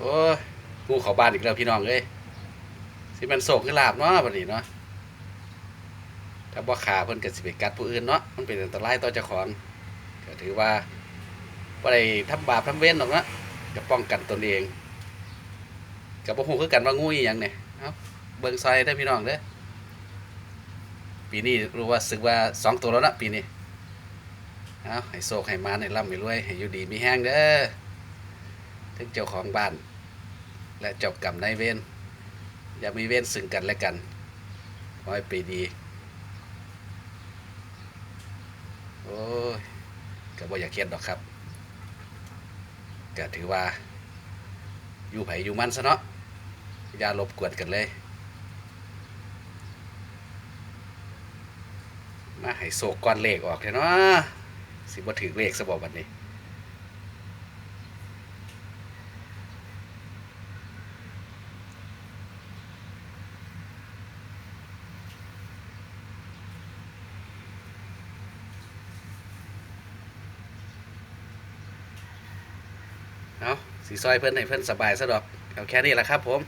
โอ้ยงูเขาบ้านอีกแล้วพี่น้องเอ้ยสิมันโศกขึ้นลาบเนาะบัดนี้เนาะถ้าบ่ขาเพิ่นก็สิไปกัดผู้อื่นเนาะมันเป็นอันตรายต่อเจ้าของก็ถือว่าบ่ได้ทำบาปทำเวรหรอกเนาะก็ป้องกันตนเองก็บ่ฮู้คือกันว่างูอีหยังเนี่ยเอ้าเบิ่งซอยเด้พี่น้องเด้อปีนี้รู้ว่าสึกว่าสองตัวแล้วนะปีนี้เอาให้โศกให้มาให้ร่ำให้รวยให้อยู่ดีมีแห้งเด้อถึงเจ้าของบ้าน และเจ้ากรรมนายเวรอย่ามีเวรซึ่งกันและกันขอให้ปีดี โอ้ยก็บ่อยากเครียดดอกครับก็ถือว่า อยู่ไผอยู่มันซะเนาะอย่ารบกวนกันเลย มาให้โศกก้อนเลขออกเถอะเนาะสิบ่ถือเลขซะบ่บัดนี้ เอาสีซอยเพื่อนให้เพื่อนสบายซะดอกเอาแค่นี้แหละครับผม